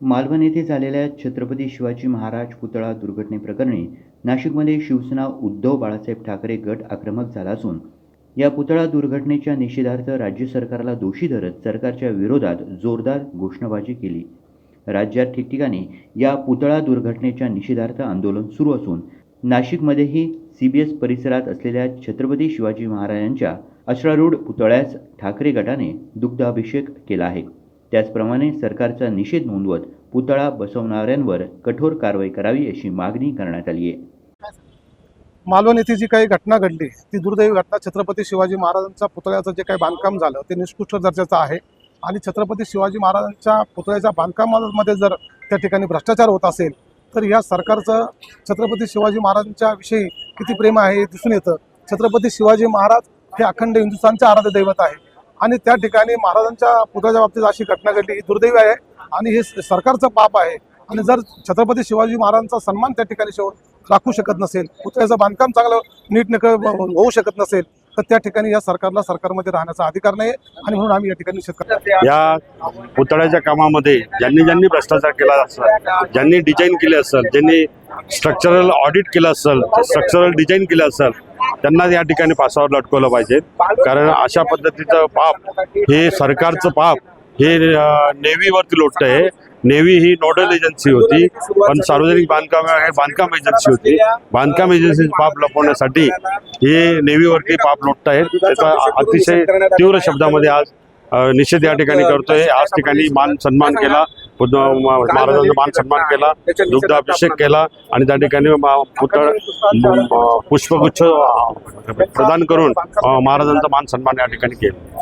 मालवण येथे झालेल्या छत्रपती शिवाजी महाराज पुतळा दुर्घटनेप्रकरणी नाशिकमध्ये शिवसेना उद्धव बाळासाहेब ठाकरे गट आक्रमक झाला असून या पुतळा दुर्घटनेच्या निषेधार्थ राज्य सरकारला दोषी धरत सरकारच्या विरोधात जोरदार घोषणाबाजी केली. राज्यात ठिकठिकाणी या पुतळा दुर्घटनेच्या निषेधार्थ आंदोलन सुरू असून नाशिकमध्येही सी बी एस परिसरात असलेल्या छत्रपती शिवाजी महाराजांच्या अश्रारूढ पुतळ्यास ठाकरे गटाने दुग्धाभिषेक केला आहे. त्याचप्रमाणे सरकारचा निषेध नोंदवत पुतळा बसवणाऱ्यांवर कठोर कारवाई करावी अशी मागणी करण्यात आली आहे. मालवण येथे जी काही घटना घडली ती दुर्दैवी घटना छत्रपती शिवाजी महाराजांच्या पुतळ्याचं जे काही बांधकाम झालं ते निष्कृष्ट दर्जाचं आहे. आणि छत्रपती शिवाजी महाराजांच्या पुतळ्याच्या बांधकामामध्ये जर त्या ठिकाणी भ्रष्टाचार होत असेल तर या सरकारचं छत्रपती शिवाजी महाराजांच्या विषयी किती प्रेम आहे हे दिसून येतं. छत्रपती शिवाजी महाराज हे अखंड हिंदुस्थानचे आराध्य दैवत आहे आणि त्या ठिकाणी महाराजांच्या पुतळ्याच्या बाबतीत अशी घटना घडली. ही दुर्दैवी आहे आणि हे सरकारचं पाप आहे. आणि जर छत्रपती शिवाजी महाराजांचा सन्मान त्या ठिकाणी शेव राखू शकत नसेल पुतळ्याचं बांधकाम चांगलं नीट हो- होऊ शकत नसेल तर त्या ठिकाणी या सरकारला सरकारमध्ये राहण्याचा अधिकार नाही आणि म्हणून आम्ही या ठिकाणी निषेध करतो. या पुतळ्याच्या कामामध्ये ज्यांनी ज्यांनी भ्रष्टाचार केला असेल ज्यांनी डिझाईन केले असेल ज्यांनी स्ट्रक्चरल ऑडिट केलं असेल स्ट्रक्चरल डिझाईन केलं असेल त्यांना या ठिकाणी पासावर लटकवलं पाहिजे. कारण अशा पद्धतीचं पाप हे सरकारचं पाप हे नेव्हीवरती लोटत आहे नेव्ही ही नोडल एजन्सी होती पण सार्वजनिक बांधकाम हे बांधकाम एजन्सी होती. बांधकाम एजन्सी पाप लपवण्यासाठी हे नेव्हीवरती पाप लोटत आहेत त्याचा अतिशय तीव्र शब्दामध्ये आज निषेध या ठिकाणी करतोय. आज ठिकाणी मान सन्मान केला. बुद्ध म- महाराजांचा मान सन्मान केला दुग्धाभिषेक केला आणि त्या ठिकाणी पुतळ पुष्पगुच्छ प्रदान करून महाराजांचा मान सन्मान या ठिकाणी केला.